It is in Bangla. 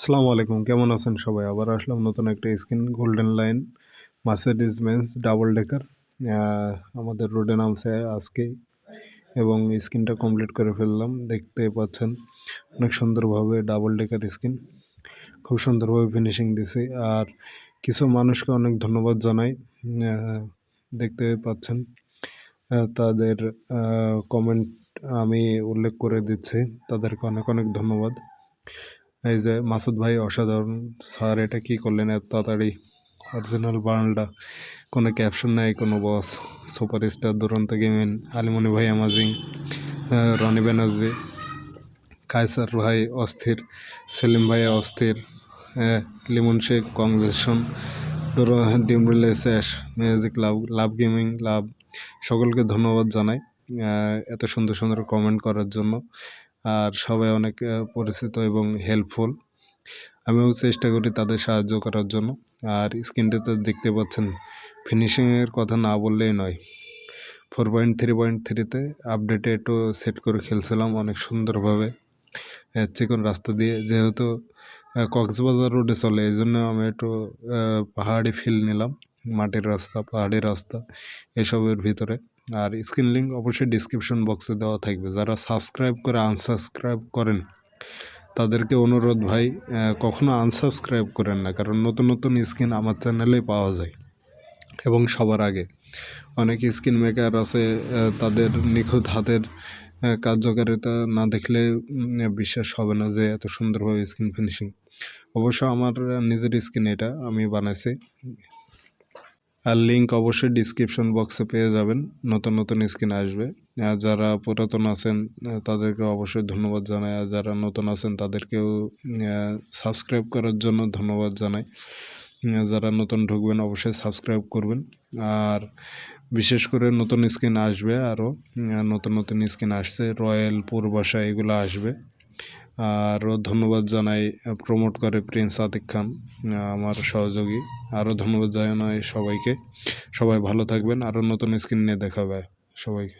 আসসালামু আলাইকুম। কেমন আছেন সবাই? আবার আসলাম নতুন একটা screen Golden Line Mercedes Benz double decker. আমাদের রোডে নামছে আজকে এবং স্ক্রিনটা কমপ্লিট করে ফেললাম। দেখতে পাচ্ছেন, অনেক সুন্দরভাবে ডাবল ডেকার স্ক্রিন খুব সুন্দরভাবে ফিনিশিং দিছে। আর কিছু মানুষকে অনেক ধন্যবাদ জানাই। দেখতে পাচ্ছেন তাদের কমেন্ট আমি উল্লেখ করে দিচ্ছি। তাদেরকে অনেক অনেক ধন্যবাদ। এই যে মাসুদ ভাই অসাধারণ, স্যার এটা কি করলেন এত তাড়াতাড়ি? অরিজিনাল বার্নটা কোনো ক্যাপশন নাই, কোনো বস সুপার স্টার দুরন্ত গেমিন, আলিমনি ভাই অ্যামাজিং রনি ব্যানার্জি, কায়সার ভাই অস্থির, সেলিম ভাই অস্থির লিমন শেখ কংগ্রেশন ধরো ডিমরিল স্যাশ music love love gaming love, সকলকে ধন্যবাদ জানাই এত সুন্দর সুন্দর কমেন্ট করার জন্য। আর সবাই অনেক পরিচিত এবং হেল্পফুল আমিও চেষ্টা করি তাদের সাহায্য করার জন্য। আর স্ক্রিনটাতে দেখতে পাচ্ছেন ফিনিশিংয়ের কথা না বললেই নয়। ফোর পয়েন্ট থ্রি পয়েন্ট থ্রিতে আপডেটে একটু সেট করে খেলছিলাম অনেক সুন্দরভাবে। চিকন রাস্তা দিয়ে যেহেতু কক্সবাজার রোডে চলে, এই জন্য আমি একটু পাহাড়ি ফিল নিলাম। মাটির রাস্তা পাহাড়ি রাস্তা, এসবের ভিতরে। আর স্ক্রিন লিঙ্ক অবশ্যই ডিসক্রিপশন বক্সে দেওয়া থাকবে। যারা সাবস্ক্রাইব করে আনসাবস্ক্রাইব করেন, তাদেরকে অনুরোধ ভাই কখনো আনসাবস্ক্রাইব করেন না, কারণ নতুন নতুন স্কিন আমার চ্যানেলেই পাওয়া যায় এবং সবার আগে। অনেক স্কিন মেকার আছে তাদের নিখুঁত হাতের কার্যকারিতা না দেখলে বিশ্বাস হবে না যে এত সুন্দরভাবে স্কিন ফিনিশিং অবশ্য আমার নিজের স্কিন এটা আমি বানাইছি। আর লিঙ্ক অবশ্যই ডিসক্রিপশন বক্সে পেয়ে যাবেন, নতুন নতুন স্কিন আসবে। আর যারা পুরাতন আছেন তাদেরকে অবশ্যই ধন্যবাদ জানাই। আর যারা নতুন আছেন, তাদেরকেও সাবস্ক্রাইব করার জন্য ধন্যবাদ জানাই। যারা নতুন ঢুকবেন, অবশ্যই সাবস্ক্রাইব করবেন। আর বিশেষ করে নতুন স্কিন আসবে আরও। নতুন নতুন স্কিন আসছে, রয়্যাল, পূর্বাশা, এগুলো আসবে। আরও ধন্যবাদ জানাই প্রমোট করে প্রিন্স আতিক খান আমার সহযোগী। আরও ধন্যবাদ জানাই সবাইকে। সবাই ভালো থাকবেন। আরও নতুন স্ক্রিন নিয়ে দেখা হবে সবাইকে।